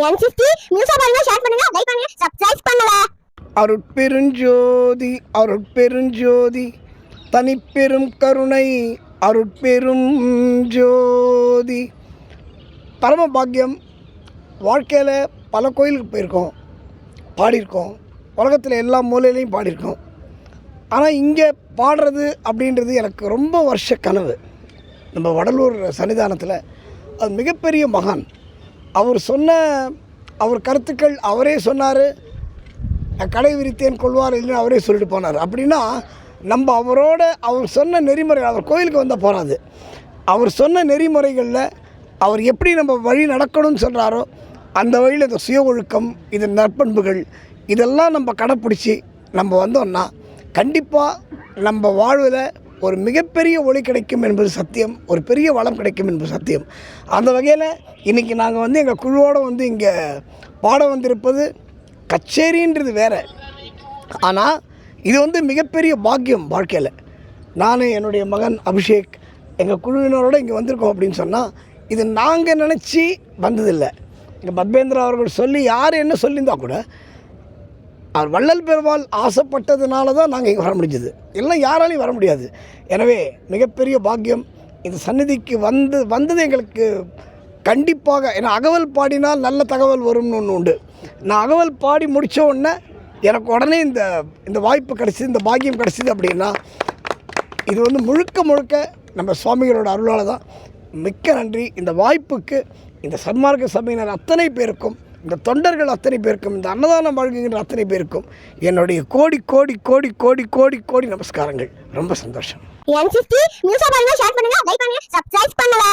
என் sixty நியூஸா பாருங்க share பண்ணுங்க like பண்ணுங்க சப்ஸ்கிரைப் பண்ணல அருட்பெருஞ்சோதி அருட்பெருஞ்சோதி தனிப்பெரும் கருணை அருட்பெரும் ஜோதி பரம பாக்கியம் வாழ்க்கையில் பல கோயிலுக்கு போயிருக்கோம் பாடியிருக்கோம். உலகத்தில் எல்லா மூலையிலையும் பாடியிருக்கோம். ஆனால் இங்கே பாடுறது அப்படின்றது எனக்கு ரொம்ப வருஷ கனவு. நம்ம வடலூர் சன்னிதானத்தில் அது மிகப்பெரிய மகான். அவர் சொன்ன அவர் கருத்துக்கள் அவரே சொன்னார். நான் கடை விரித்தேன் கொள்வார் இல்லைன்னு அவரே சொல்லிட்டு போனார். அப்படின்னா நம்ம அவரோட அவர் சொன்ன நெறிமுறை அவர் கோயிலுக்கு வந்தால் போகாது அவர் சொன்ன நெறிமுறைகளில் அவர் எப்படி நம்ம வழி நடக்கணும்னு சொல்கிறாரோ அந்த வழியில் இந்த சுய ஒழுக்கம் இது நற்பண்புகள் இதெல்லாம் நம்ம கடைப்பிடிச்சி நம்ம வந்தோம்னா கண்டிப்பாக நம்ம வாழ்வில் ஒரு மிகப்பெரிய ஒளி கிடைக்கும் என்பது சத்தியம் ஒரு பெரிய வளம் கிடைக்கும் என்பது சத்தியம். அந்த வகையில் இன்றைக்கி நாங்கள் வந்து எங்கள் குழுவோடு வந்து இங்கே பாட வந்திருப்பது கச்சேரின்றது வேறு. ஆனால் இது வந்து மிகப்பெரிய பாக்கியம் வாழ்க்கையில். நான் என்னுடைய மகன் அபிஷேக் எங்கள் குழுவினரோட இங்கே வந்திருக்கோம் அப்படின்னு சொன்னால் இது நாங்கள் நினச்சி வந்ததில்லை. இங்கே பத்மேந்திரா அவர்கள் சொல்லி யார் என்ன சொல்லியிருந்தா கூட அவர் வள்ளல் பெருமாள் ஆசைப்பட்டதுனால தான் நாங்கள் இங்கே வர முடிஞ்சது. எல்லாம் யாராலையும் வர முடியாது. எனவே மிகப்பெரிய பாக்கியம் இந்த சந்நிதிக்கு வந்து வந்தது எங்களுக்கு கண்டிப்பாக ஏன்னா அகவல் பாடினால் நல்ல தகவல் வரும்னு ஒன்று உண்டு. நான் அகவல் பாடி முடித்த உடனே எனக்கு உடனே இந்த இந்த வாய்ப்பு கிடச்சிது இந்த பாக்கியம் கிடச்சிது அப்படின்னா இது வந்து முழுக்க முழுக்க நம்ம சுவாமிகளோட அருளால் தான் மிக்க நன்றி. இந்த வாய்ப்புக்கு இந்த சன்மார்க்க சபையினர் அத்தனை பேருக்கும் இந்த தொண்டர்கள் அத்தனை பேருக்கும் இந்த அன்னதானம் வழங்குகின்ற அத்தனை பேருக்கும் என்னுடைய கோடி கோடி கோடி கோடி கோடி கோடி நமஸ்காரங்கள். ரொம்ப சந்தோஷம். என் சிஸ்டி பாருங்க ஷேர் பண்ணுங்க லைக் பண்ணுங்க சப்ஸ்கிரைப் பண்ணல